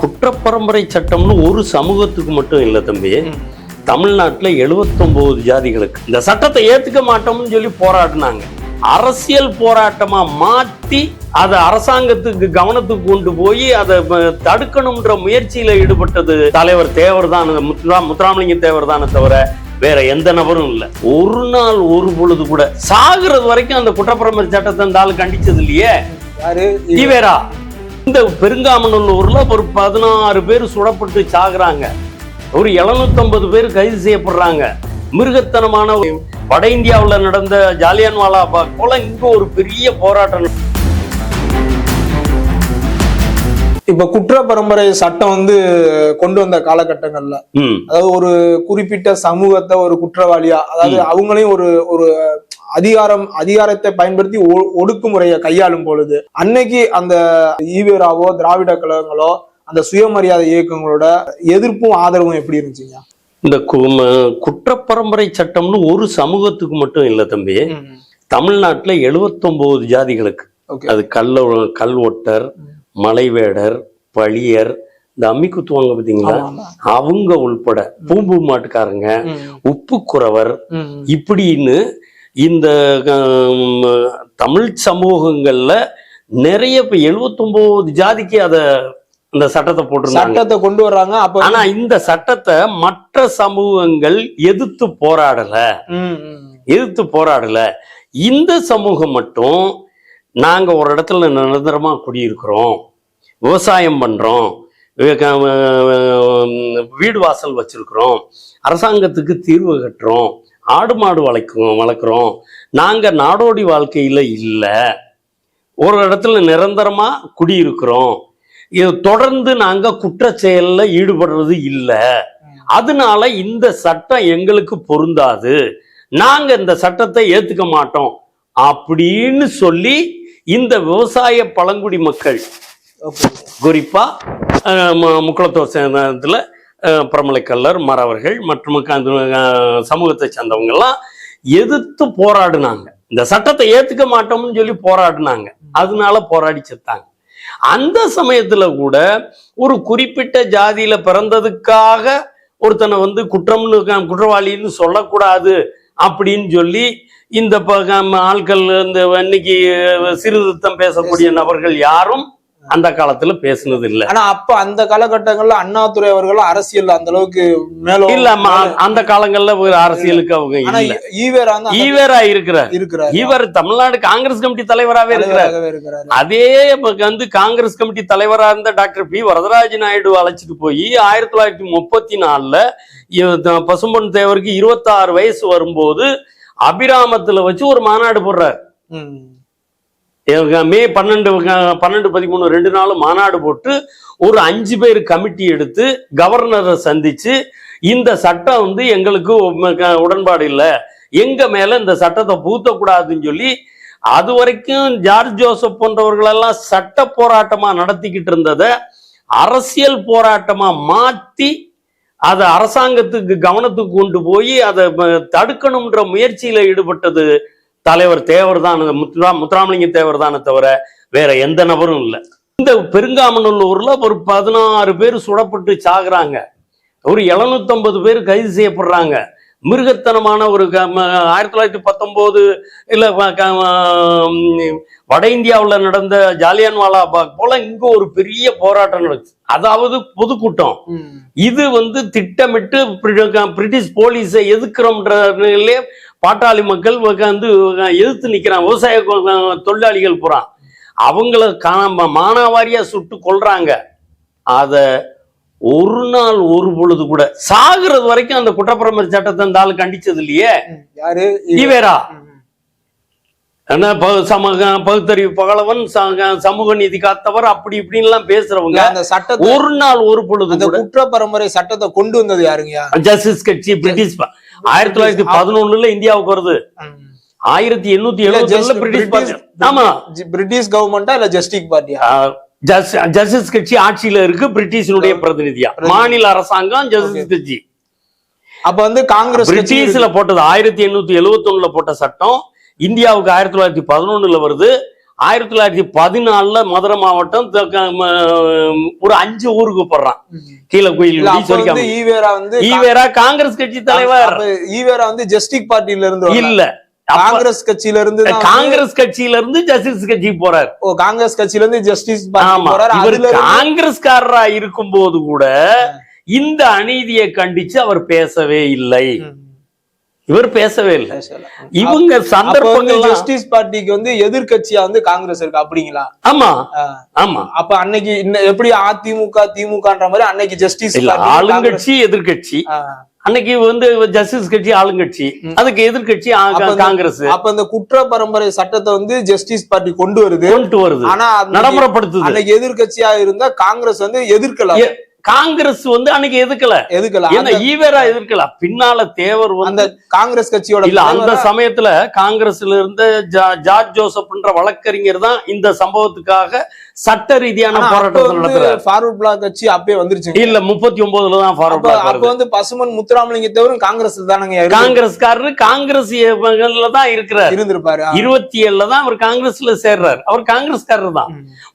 குற்றப்பரம்பரை சட்டம்னு ஒரு சமூகத்துக்கு மட்டும் இல்லை தம்பி. தமிழ்நாட்டுல 79 ஜாதிகளுக்கு. இந்த சட்டத்தை ஏத்துக்க மாட்டோம்னு சொல்லி போராடினாங்க. அரசியல் போராட்டமா மாத்தி அதை அரசாங்கத்துக்கு கவனத்துக்கு கொண்டு போய் அதை தடுக்கணும்ன்ற முயற்சியில ஈடுபட்டது தலைவர் தேவர் தான். முத்துரா முத்துராமலிங்க தேவர் தானே தவிர வேற எந்த நபரும் இல்ல. ஒரு நாள் ஒரு பொழுது கூட சாகுறது வரைக்கும் அந்த குற்றப்பரம்பரை சட்டத்தை இந்த ஆளு கண்டிச்சது இல்லையே? யாரு? ஈவேரா இந்த பெருங்காமநல்லூர்ல ஒரு பதினாறு பேர் சுடப்பட்டு சாகுறாங்க. ஒரு 750 பேர் கைது செய்யப்படுறாங்க. மிருகத்தனமான வட இந்தியாவுல நடந்த ஜாலியன்வாலா போல இங்க ஒரு பெரிய போராட்டம். இப்ப குற்ற பரம்பரை சட்டம் வந்து கொண்டு வந்த காலகட்டங்கள்ல அதாவது ஒரு குறிப்பிட்ட சமூகத்தை ஒரு குற்றவாளியா அதாவது அவங்களையும் ஒரு ஒரு அதிகாரம் அதிகாரத்தை பயன்படுத்தி ஒடுக்குமுறையை கையாளும் பொழுது அன்னைக்கு அந்த ஈவேராவோ திராவிட கழகங்களோ அந்த சுயமரியாதை இயக்கங்களோட எதிர்ப்பும் ஆதரவும் எப்படி இருந்துச்சுங்க? இந்த குற்றப்பரம்பரை சட்டம்னு ஒரு சமூகத்துக்கு மட்டும் இல்லை தம்பி. தமிழ்நாட்டுல 79 ஜாதிகளுக்கு. அது கல்ல கல் ஒட்டர் மலைவேடர் பழியர் இந்த அம்மி குத்துவாங்க பாத்தீங்களா அவங்க உள்பட பூம்பு மாட்டுக்காரங்க உப்பு குறவர் இப்படின்னு இந்த தமிழ் சமூகங்கள்ல நிறைய இப்ப 79 ஜாதிக்கு அத இந்த சட்டத்தை போட்டிருந்தாங்க. சட்டத்தை கொண்டு வர்றாங்க. அப்ப ஆனா இந்த சட்டத்தை மற்ற சமூகங்கள் எதிர்த்து போராடல. எதிர்த்து போராடல. இந்த சமூகம் மட்டும் நாங்க ஒரு இடத்துல நிரந்தரமா குடியிருக்கிறோம். விவசாயம் பண்றோம். வீடு வாசல் வச்சிருக்கிறோம். அரசாங்கத்துக்கு தீர்வு கட்டுறோம். ஆடு மாடு வளர்க்கும் வளர்க்குறோம். நாங்கள் நாடோடி வாழ்க்கையில் இல்லை. ஒரு இடத்துல நிரந்தரமாக குடியிருக்கிறோம். இது தொடர்ந்து நாங்கள் குற்ற செயலில் ஈடுபடுறது இல்லை. அதனால இந்த சட்டம் எங்களுக்கு பொருந்தாது. நாங்கள் இந்த சட்டத்தை ஏற்றுக்க மாட்டோம். அப்படின்னு சொல்லி இந்த விவசாய பழங்குடி மக்கள் குறிப்பாக குறிப்பா சேதத்தில் பிரமலைக்கல்லர் மறவர்கள் மற்றும் சமூகத்தை சேர்ந்தவங்க எல்லாம் எதிர்த்து போராடினாங்க. இந்த சட்டத்தை ஏத்துக்க மாட்டோம்னு சொல்லி போராடினாங்க. அதனால போராடி செத்தாங்க. அந்த சமயத்துல கூட ஒரு குறிப்பிட்ட ஜாதியில பிறந்ததுக்காக ஒருத்தனை வந்து குற்றம்னு குற்றவாளின்னு சொல்லக்கூடாது அப்படின்னு சொல்லி இந்த ஆட்கள் இந்த இன்னைக்கு சீர்திருத்தம் பேசக்கூடிய நபர்கள் யாரும் அந்த காலத்துல பேசுனது இல்ல ஆனா அப்ப அந்த காலகட்டங்கள்ல அண்ணாதுரை அவர்கள் அரசியல் அந்த அளவுக்கு மேலும் இல்ல அந்த காலங்கள்ல அரசியலுக்கு அவங்க இல்ல. ஈவேரா ஈவேரா இருக்கிறார். இருக்கிறார். இவர் தமிழ்நாடு காங்கிரஸ் கமிட்டி தலைவராகவே இருக்கிறார். அதே வந்து காங்கிரஸ் கமிட்டி தலைவரா இருந்த டாக்டர் பி வரதராஜ நாயுடு அழைச்சிட்டு போய் ஆயிரத்தி தொள்ளாயிரத்தி முப்பத்தி நாலுல பசும்பொன் தேவருக்கு இருபத்தாறு வயசு வரும்போது அபிராமத்துல வச்சு ஒரு மாநாடு போடுறார். மே பன்னெண்டு பன்னெண்டு பதிமூணு ரெண்டு நாளும் மாநாடு போட்டு ஒரு அஞ்சு பேர் கமிட்டி எடுத்து கவர்னரை சந்திச்சு இந்த சட்டம் வந்து எங்களுக்கு உடன்பாடு இல்லை. எங்க மேல இந்த சட்டத்தை பூத்தக்கூடாதுன்னு சொல்லி அது வரைக்கும் ஜார்ஜ் ஜோசப் போன்றவர்களெல்லாம் சட்ட போராட்டமா நடத்திக்கிட்டு இருந்ததை அரசியல் போராட்டமா மாத்தி அதை அரசாங்கத்துக்கு கவனத்துக்கு கொண்டு போய் அதை தடுக்கணும்ன்ற முயற்சியில ஈடுபட்டது தலைவர் தேவர் தான் முத்துரா முத்துராமலிங்க தேவர் தானே தவிர வேற எந்த நபரும் இல்லை. இந்த பெருங்காமநல்லூர்ல ஒரு பதினாறு பேர் சுடப்பட்டு சாகுறாங்க. ஒரு 750 பேர் கைது செய்யப்படுறாங்க. மிருகத்தனமான ஒரு ஆயிரத்தி தொள்ளாயிரத்தி பத்தொன்பது இல்ல வட இந்தியாவுல நடந்த ஜாலியன்வாலா பாக் போல இங்க ஒரு பெரிய போராட்டம் நடக்குது அதாவது பொதுக்கூட்டம். இது வந்து திட்டமிட்டு பிரி- பிரிட்டிஷ் போலீஸை எதிர்க்கிறோம்ன்றதுலே பாட்டாளி மக்கள் வந்து எதிர்த்து நிக்கிறாங்க விவசாய தொழிலாளிகள் பூரா. அவங்கள காணாம மானாவாரியா சுட்டு கொல்றாங்க. அத ஒரு நாள் ஒரு பொழுது கூட சாகுறது வரைக்கும் அந்த குற்றப்பரம்பரை சட்டத்தை இந்த ஆளு கண்டிச்சது இல்லையே. யாரு? ஈவேரா. ப- சமூக பகுத்தறிவு பகலவன் சமூக நீதி காத்தவர் அப்படி இப்படின்லாம் பேசுறவங்க அந்த சட்டத்தை ஒரு நாள் ஒரு பொழுது அந்த குற்ற பரம்பரை சட்டத்தை கொண்டு வந்தது யாருங்கயா ஜஸ்டிஸ் கட்சி பிரிட்டிஷ் ஆயிரத்தி தொள்ளாயிரத்தி பதினொன்னுல இந்தியாவுக்கு வருது. ஆயிரத்தி எண்ணூத்தி எழுபத்தி பிரிட்டிஷ் ஆமா. பிரிட்டிஷ் கவர்மெண்டா இல்ல ஜஸ்டிக் பார்ட்டியா ஜஸ்டிஸ் கட்சி ஆட்சியில இருக்கு பிரிட்டிஷினுடைய பிரதிநிதியா. மாநில அரசாங்கம் ஜஸ்டிஸ் கட்சி. அப்ப வந்து காங்கிரஸ் பிரிட்டிஷ்ல போட்டது ஆயிரத்தி எண்ணூத்தி எழுவத்தி ஒண்ணுல போட்ட சட்டம் இந்தியாவுக்கு ஆயிரத்தி தொள்ளாயிரத்தி பதினொன்னுல வருது. ஆயிரத்தி தொள்ளாயிரத்தி பதினாலுல மதுரை மாவட்டம் ஒரு அஞ்சு ஊருக்கு போடுறான் கீழே கோயில் ஈவேரா வந்து ஈவேரா காங்கிரஸ் கட்சி தலைவர். ஈவேரா வந்து ஜஸ்டிக் பார்ட்டில இருந்து. இல்ல. காங்கிரஸ் கட்சியில இருந்து காங்கிரஸ் கட்சியில இருந்து ஜஸ்டிஸ் கட்சிக்கு போறாரு. ஓ காங்கிரஸ் கட்சியில இருந்து ஜஸ்டிஸ் போறாரு. இவர் காங்கிரஸ்காரரா இருக்கும் போது கூட இந்த அநீதியை கண்டிச்சு அவர் பேசவே இல்லை. இவர் பேசவே இல்லை. இவங்க சந்தர்ப்பங்கள் ஜஸ்டிஸ் பார்ட்டிக்கு வந்து எதிர்க்கட்சியா வந்து காங்கிரஸ் இருக்கு அப்படிங்களா? ஆமா. ஆமா. அப்ப அன்னைக்கு எப்படி அதிமுக திமுகன்ற மாதிரி அன்னைக்கு ஜஸ்டிஸ் இல்ல ஆளுங்கட்சி எதிர்க்கட்சி. ஆ. அன்னைக்கு வந்து ஜஸ்டிஸ் கட்சி ஆளுங்கட்சி. அதுக்கு இந்த- காங்கிரஸ் அப்ப இந்த குற்ற பரம்பரை சட்டத்தை வந்து ஜஸ்டிஸ் பார்ட்டி கொண்டு வருது. கொண்டு வருது. ஆனா நடைமுறைப்படுத்துது. அன்னைக்கு எதிர்க்கட்சியா இருந்தா காங்கிரஸ் வந்து எதிர்க்கல. ஏ- காங்கிரஸ் வந்து அன்னைக்கு எதுக்கல? எதுக்கல? ஏன்னா ஈவேரா எதிர்க்கல? பின்னால தேவர் வந்து காங்கிரஸ் கட்சியோட இல்ல அந்த சமயத்துல காங்கிரஸ்ல இருந்த ஜார்ஜ் ஜோசப்ன்ற வழக்கறிஞர் தான் இந்த சம்பவத்துக்காக சட்ட ரீதியான வந்து நடத்துறாரு. ஃபார்வர்ட் பிளாக் கட்சி அப்பயே வந்துருச்சு இல்ல முப்பத்தி ஒன்பதுல தான் ஃபார்வர்ட் அப்ப வந்து பசுமன் முத்துராமலிங்க தேவரும் காங்கிரஸ் தானங்க காங்கிரஸ்காரரு காங்கிரஸ் தான் இருக்கிறார். இருந்திருப்பாரு. இருபத்தி ஏழுல தான் அவர் காங்கிரஸ்ல சேர்றாரு. அவர் காங்கிரஸ்காரர் தான்.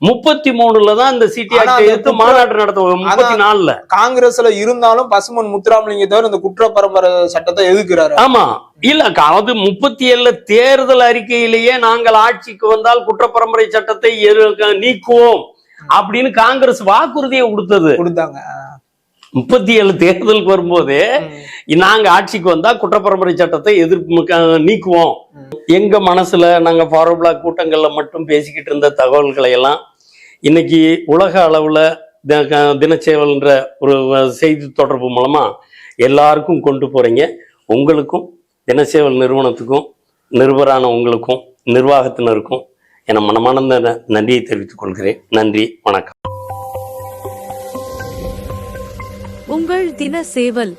முப்பத்தி மூணுல தான் இந்த சிடி ஆக்ட் எடுத்து மாநாடு நடத்துவாங்க நாலுல காங்கிரஸ்ல இருந்தாலும் பசுமன் முத்துராமலிங்க தேவர் இந்த குற்ற பரம்பரை சட்டத்தை எதுக்குறாரு ஆமா. இல்ல அதாவது முப்பத்தி ஏழுல தேர்தல் அறிக்கையிலேயே நாங்கள் ஆட்சிக்கு வந்தால் குற்றப்பரம்பரை சட்டத்தை எரு- நீக்குவோம் அப்படின்னு காங்கிரஸ் வாக்குறுதியை கொடுத்தது. கொடுத்தாங்க. முப்பத்தி ஏழு தேர்தலுக்கு வரும்போது நாங்க ஆட்சிக்கு வந்தா குற்றப்பரம்பரை சட்டத்தை எதிர்ப்பு நீக்குவோம். எங்க மனசுல நாங்க ஃபார்வர்ட் பிளாக் கூட்டங்கள்ல மட்டும் பேசிக்கிட்டு இருந்த தகவல்களை எல்லாம் இன்னைக்கு உலக அளவுல தினச்சேவல்ன்ற ஒரு செய்தி தொடர்பு மூலமா எல்லாருக்கும் கொண்டு போறீங்க. உங்களுக்கும் தினசேவல் நிறுவனத்துக்கும் நிருபரான உங்களுக்கும் நிர்வாகத்தினருக்கும் என மனமார்ந்த நன்றியை தெரிவித்துக் கொள்கிறேன். நன்றி வணக்கம். உங்கள் தின சேவல்